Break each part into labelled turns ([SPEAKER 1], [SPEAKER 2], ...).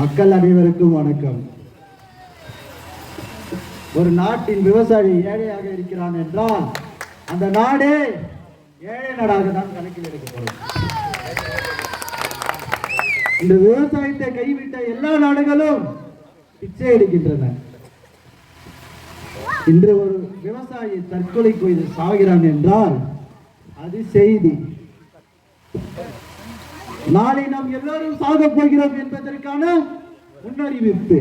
[SPEAKER 1] மக்கள் அனைவருக்கும் வணக்கம். ஒரு நாட்டின் விவசாயி ஏழையாக இருக்கிறான் என்றால் அந்த நாடே ஏழை நாடாக தான் கணக்கில் எடுக்கப்படும். இந்த விவசாயத்தை கைவிட்ட எல்லா நாடுகளும் பிச்சை எடுக்கின்றன. இன்று ஒரு விவசாயி தற்கொலை கொய்து சாகிறான் என்றால் அது செய்தி. நாளை நாம் எல்லாரும் சாக போகிறோம் என்பதற்கான முன்னறிவிப்பு.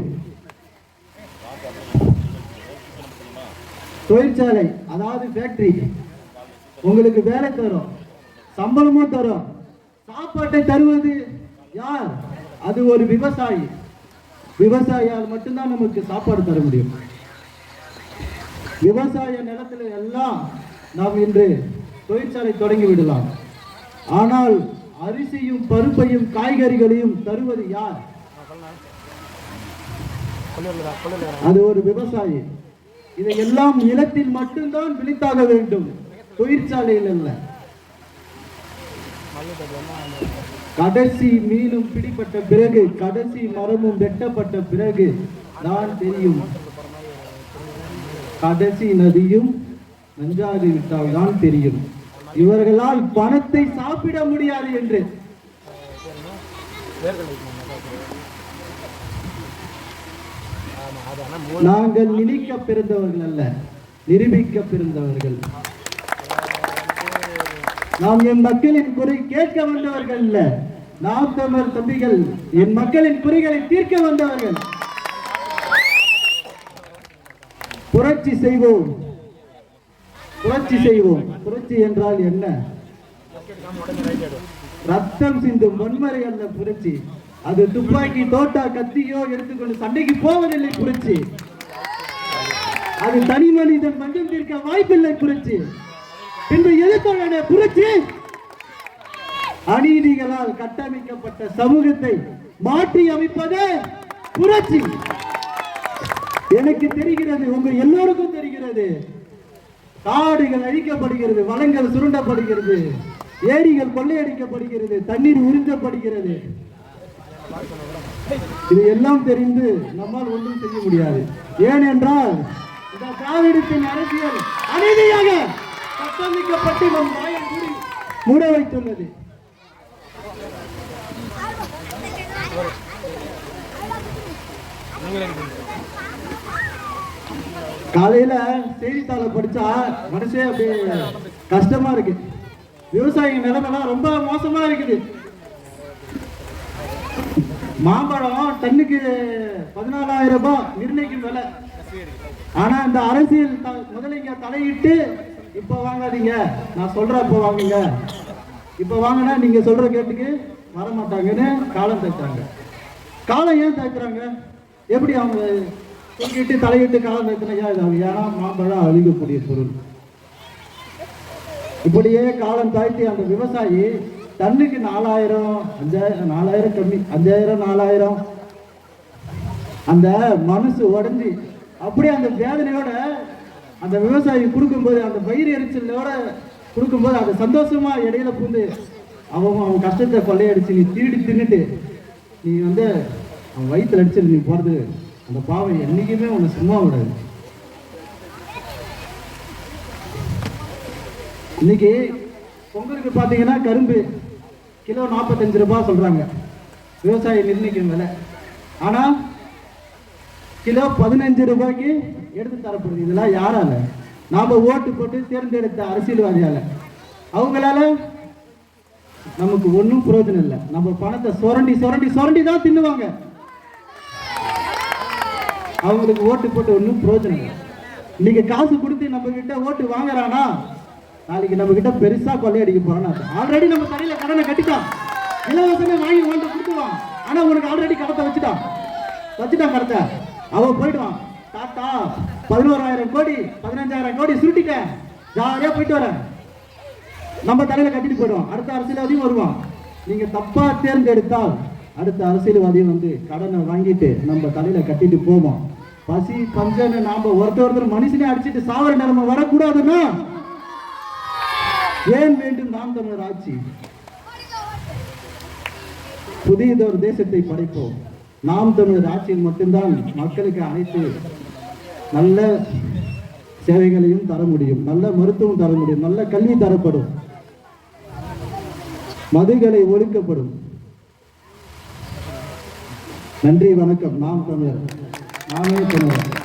[SPEAKER 1] தொழிற்சாலை அதாவது ஃபேக்டரி உங்களுக்கு வேலை தரும் சம்பளமும் தரும். சாப்பாட்டை தருவது யார்? அது ஒரு விவசாயி. விவசாயியால் மட்டும்தான் நமக்கு சாப்பாடு தர முடியும். விவசாய நிலத்தில் எல்லாம் நாம் இன்று தொழிற்சாலை தொடங்கி விடலாம். ஆனால் அரிசியும் பருப்பையும் காய்கறிகளையும் தருவது யார்? அது ஒரு விவசாயி. இதையெல்லாம் நிலத்தில் மட்டும்தான் விழித்தாக வேண்டும். தொழிற்சாலையில் அல்ல. கடைசி மீனும் பிடிப்பட்ட பிறகு கடைசி மரமும் வெட்டப்பட்ட பிறகு தான் தெரியும். கடைசி நதியும் நஞ்சாகி விட்டால் தான் தெரியும். இவர்களால் பணத்தை சாப்பிட முடியாது என்று. நாங்கள் நினைக்க பிறந்தவர்கள் அல்ல நிரூபிக்க பிறந்தவர்கள். நாம் என் மக்களின் குறை கேட்க வந்தவர்கள் அல்ல. நாம் தமிழர் தம்பிகள் என் மக்களின் குறைகளை தீர்க்க வந்தவர்கள். புரட்சி செய்வோம். புரட்சி செய்வோம். புரட்சி என்றால் என்ன? ரத்தம் சிந்து வன்முறை அல்ல புரட்சி. அது துப்பாக்கி தோட்டா கத்தியோ எடுத்துக்கொண்டு சண்டைக்கு போவதில்லை புரட்சி. அது தனி மனிதன் மஞ்சள் தீர்க்க வாய்ப்பில்லை புரட்சி. பின்பு எதிர்த்தோட புரட்சி? அநீதிகளால் கட்டமைக்கப்பட்ட சமூகத்தை மாற்றி அமைப்பதே புரட்சி. எனக்கு தெரிகிறது உங்க எல்லோருக்கும் தெரிகிறது காடுகள் அழிக்கப்படுகிறது வளங்கள் சுருண்டப்படுகிறது ஏரிகள் கொள்ளையடிக்கப்படுகிறது தண்ணீர் உறிஞ்சப்படுகிறது. இது எல்லாம் தெரிந்து நம்மால் ஒன்றும் செய்ய முடியாது. ஏனென்றால் இந்த திராவிடத்தின் அரசியல் அநீதியாக கட்டமைக்கப்பட்டு நம் வாயை கூறி மூட வைத்துள்ளது. காலையில செய்தித்தாளை படிச்சா மனசே அப்படியே கஷ்டமா இருக்கு. விவசாயிங்க நிலைமைலாம் ரொம்ப மோசமா இருக்குது. மாம்பழம் டன்னுக்கு பதினாலாயிரம் ரூபாய் நிர்ணயிக்கும் விலை ஆனா இந்த அரசியல் த- தலையிட்டு இப்ப வாங்காதீங்க. நான் சொல்றப்ப வாங்குங்க. இப்ப வாங்கினா நீங்க சொல்ற கேட்டுக்கு வர மாட்டாங்கன்னு காலம் தைச்சாங்க. காலம் ஏன் தைக்கிறாங்க? எப்படி அவங்க தூக்கிட்டு தலையிட்டு காலம் தைக்கினா இது ஏன்னா மாம்பழம் அழிக்கக்கூடிய பொருள். இப்படியே காலம் தாழ்த்தி அந்த விவசாயி தண்ணிக்கு நாலாயிரம் அஞ்சாயிரம் நாலாயிரம் கம்மி அஞ்சாயிரம் நாலாயிரம். அந்த மனசு உடஞ்சி அப்படியே அந்த வேதனையோட அந்த விவசாயி கொடுக்கும்போது அந்த பயிர் எரிச்சலோட கொடுக்கும்போது அது சந்தோஷமா இடையில பூந்து அவன் அவன் கஷ்டத்தை கொள்ளையடிச்சு நீ திருடி தின்னுட்டு நீ வந்து அவன் வயிற்றுல அடிச்சு நீ போறது அந்த பாவம் என்றைக்குமே உன்னை சும்மா விடாது இன்னைக்கு பொங்கலுக்கு பார்த்தீங்கன்னா கரும்பு கிலோ நாற்பத்தஞ்சு ரூபாய் சொல்கிறாங்க விவசாயி நிர்ணயிக்கும் விலை. ஆனால் கிலோ பதினஞ்சு ரூபாய்க்கு எடுத்து தரப்படுது. இதெல்லாம் யாரால? நாம் ஓட்டு போட்டு தேர்ந்தெடுத்த அரசியல்வாதியால். அவங்களால நமக்கு ஒன்றும் பிரயோஜனம் இல்லை. நம்ம பணத்தை சுரண்டி சுரண்டி சுரண்டி தான் தின்னுவாங்க. அவங்களுக்கு ஓட்டு போட்டு ஒன்றும் பிரயோஜனம் இல்லை. இன்னைக்கு காசு கொடுத்து நம்ம கிட்ட ஓட்டு வாங்குறானா? நாளைக்கு நம்ம கிட்ட பெருசா கொள்ளையடிக்க போறானா ஆல்ரெடி நம்ம தலையில கடனை கட்டிட்டான் இலவசமே வாங்கி ஓட்டு கொடுத்துவான் ஆனா உனக்கு ஆல்ரெடி கடத்தை வச்சுட்டான். வச்சுட்டான் கடத்தை. அவன் போயிடுவான். டாட்டா பதினோராயிரம் கோடி பதினஞ்சாயிரம் கோடி சுருட்டிட்டேன். ஜாலியா போயிட்டு வரேன். நம்ம தலையில கட்டிட்டு போயிடுவோம். அடுத்த அரசியல்வாதியும் வருவான். நீங்க தப்பா தேர்ந்தெடுத்தால் அடுத்த அரசியல்வாதியும் வந்து கடனை வாங்கிட்டு நம்ம தலையில கட்டிட்டு போவோம். பசி பஞ்சன்னு நாம ஒருத்தர் ஒருத்தர் மனுஷனே அடிச்சிட்டு சாவர நிலைமை வரக்கூடாதுன்னா? ஏன் வேண்டும் நாம் தமிழர் ஆட்சி? புதியதொரு தேசத்தை படைப்போம். நாம் தமிழர் ஆட்சியில் மட்டும்தான் மக்களுக்கு அனைத்து நல்ல சேவைகளையும் தர முடியும். நல்ல மருத்துவம் தர முடியும். நல்ல கல்வி தரப்படும். மதுகளை ஒழிக்கப்படும். நன்றி வணக்கம். நாம் தமிழர். நாமே தமிழர்